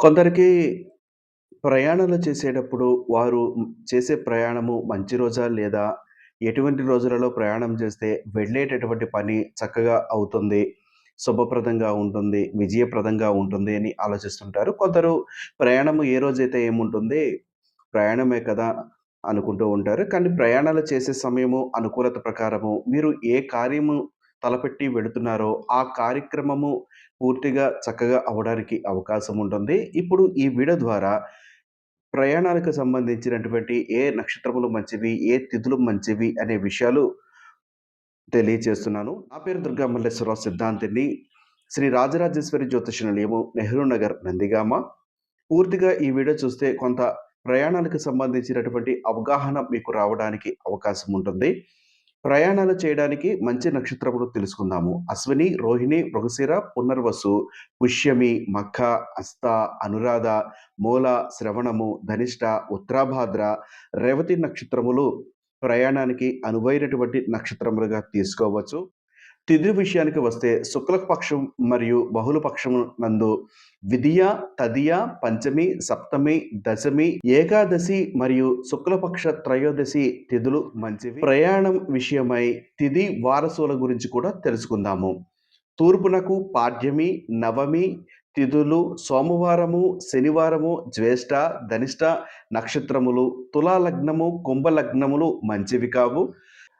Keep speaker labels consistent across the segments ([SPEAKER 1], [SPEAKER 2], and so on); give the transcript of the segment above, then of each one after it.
[SPEAKER 1] కొందరికి ప్రయాణాలు చేసేటప్పుడు వారు చేసే ప్రయాణము మంచి రోజా? లేదా ఎటువంటి రోజులలో ప్రయాణం చేస్తే వెళ్ళేటటువంటి పని చక్కగా అవుతుంది, శుభప్రదంగా ఉంటుంది, విజయప్రదంగా ఉంటుంది అని ఆలోచిస్తుంటారు. కొందరు ప్రయాణము ఏ రోజైతే ఏముంటుంది, ప్రయాణమే కదా అనుకుంటూ ఉంటారు. కానీ ప్రయాణాలు చేసే సమయము అనుకూలత ప్రకారము మీరు ఏ కార్యము తలపెట్టి వెళుతున్నారో, ఆ కార్యక్రమము పూర్తిగా చక్కగా అవడానికి అవకాశం ఉంటుంది. ఇప్పుడు ఈ వీడియో ద్వారా ప్రయాణాలకు సంబంధించినటువంటి ఏ నక్షత్రములు మంచివి, ఏ తిథులు మంచివి అనే విషయాలు తెలియచేస్తున్నాను. నా పేరు దుర్గా మల్లేశ్వరరావు సిద్ధాంతిని. శ్రీ రాజరాజేశ్వరి జ్యోతిష నిలయము, నెహ్రూ నగర్, నందిగామ. పూర్తిగా ఈ వీడియో చూస్తే కొంత ప్రయాణాలకు సంబంధించినటువంటి అవగాహన మీకు రావడానికి అవకాశం ఉంటుంది. ప్రయాణాలు చేయడానికి మంచి నక్షత్రములు తెలుసుకుందాము. అశ్విని, రోహిణి, మృగశిర, పునర్వసు, పుష్యమి, మఖ, అస్త అనురాధ, మూల, శ్రవణము, ధనిష్ట, ఉత్తరాభాద్ర, రేవతి నక్షత్రములు ప్రయాణానికి అనువైనటువంటి నక్షత్రములుగా తీసుకోవచ్చు. తిథి విషయానికి వస్తే శుక్లపక్షం మరియు బహుళపక్షం నందు విదియ, తదియ, పంచమి, సప్తమి, దశమి, ఏకాదశి మరియు శుక్లపక్ష త్రయోదశి తిథులు మంచివి. ప్రయాణం విషయమై తిథి వారసుల గురించి కూడా తెలుసుకుందాము. తూర్పునకు పాడ్యమి, నవమి తిథులు సోమవారము, శనివారము, జ్యేష్ఠ, ధనిష్ట నక్షత్రములు, తులా లగ్నము, కుంభ లగ్నములు మంచివి కావు.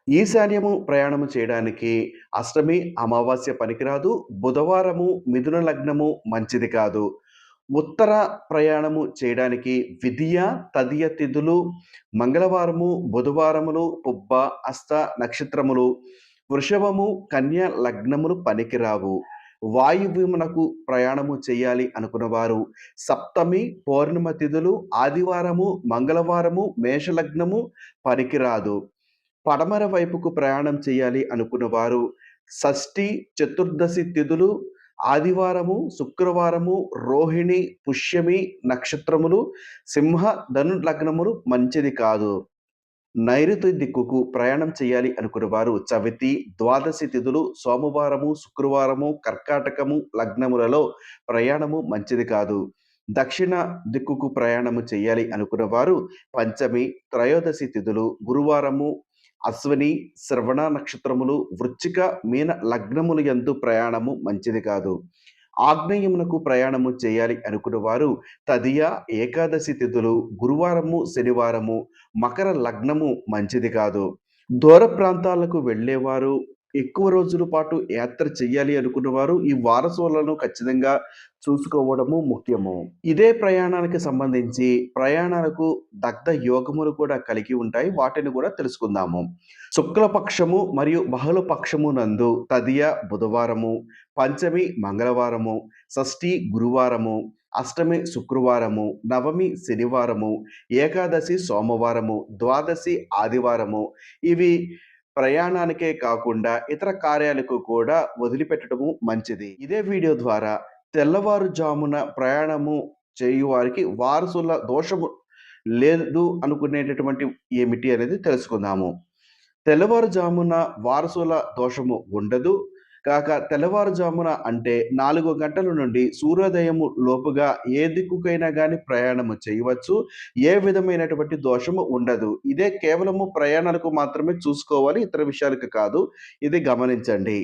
[SPEAKER 1] ఈశాన్యము ప్రయాణము చేయడానికి అష్టమి, అమావాస్య పనికిరాదు. బుధవారము, మిథున లగ్నము మంచిది కాదు. ఉత్తర ప్రయాణము చేయడానికి విధియ తదియ తిథులు మంగళవారము, బుధవారములు, పుబ్బ, అస్త నక్షత్రములు, వృషభము, కన్య లగ్నములు పనికిరావు. వాయువ్యమునకు ప్రయాణము చేయాలి అనుకున్నవారు సప్తమి, పౌర్ణమ తిథులు ఆదివారము, మంగళవారము, మేషలగ్నము పనికిరాదు. పడమర వైపుకు ప్రయాణం చేయాలి అనుకున్నవారు షష్ఠి, చతుర్దశి తిథులు ఆదివారము, శుక్రవారము, రోహిణి, పుష్యమి నక్షత్రములు, సింహ, ధను లగ్నములు మంచిది కాదు. నైరుతి దిక్కుకు ప్రయాణం చేయాలి అనుకున్నవారు చవితి, ద్వాదశి తిథులు సోమవారము, శుక్రవారము, కర్కాటకము లగ్నములలో ప్రయాణము మంచిది కాదు. దక్షిణ దిక్కుకు ప్రయాణము చేయాలి అనుకున్నవారు పంచమి, త్రయోదశి తిథులు గురువారము, అశ్విని, శ్రవణ నక్షత్రములు, వృచ్చిక మీన లగ్నముల యందు ప్రయాణము మంచిది కాదు. ఆగ్నేయమునకు ప్రయాణము చేయాలి అనుకున్నవారు తదియ, ఏకాదశి తిథులు గురువారము, శనివారము, మకర లగ్నము మంచిది కాదు. దూర ప్రాంతాలకు వెళ్ళేవారు ఎక్కువ రోజుల పాటు యాత్ర చేయాలి అనుకున్నవారు ఈ వారసులను ఖచ్చితంగా చూసుకోవడము ముఖ్యము. ఇదే ప్రయాణానికి సంబంధించి ప్రయాణాలకు దగ్ధ యోగములు కూడా కలిగి ఉంటాయి. వాటిని కూడా తెలుసుకుందాము. శుక్లపక్షము మరియు బహుళపక్షము నందు తదియ బుధవారము, పంచమి మంగళవారము, షష్ఠి గురువారము, అష్టమి శుక్రవారము, నవమి శనివారము, ఏకాదశి సోమవారము, ద్వాదశి ఆదివారము ఇవి ప్రయాణానికే కాకుండా ఇతర కార్యాలకు కూడా వదిలిపెట్టడము మంచిది. ఇదే వీడియో ద్వారా తెల్లవారుజామున ప్రయాణము చేయువారికి వారసుల దోషము లేదు అనుకునేటటువంటి ఏమిటి అనేది తెలుసుకుందాము. తెల్లవారుజామున వారసుల దోషము ఉండదు. కాక తెల్లవారుజామున అంటే నాలుగు గంటల నుండి సూర్యోదయము లోపుగా ఏ దిక్కుకైనా కానీ ప్రయాణము చేయవచ్చు. ఏ విధమైనటువంటి దోషము ఉండదు. ఇదే కేవలము ప్రయాణాలకు మాత్రమే చూసుకోవాలి. ఇతర విషయాలకు కాదు. ఇది గమనించండి.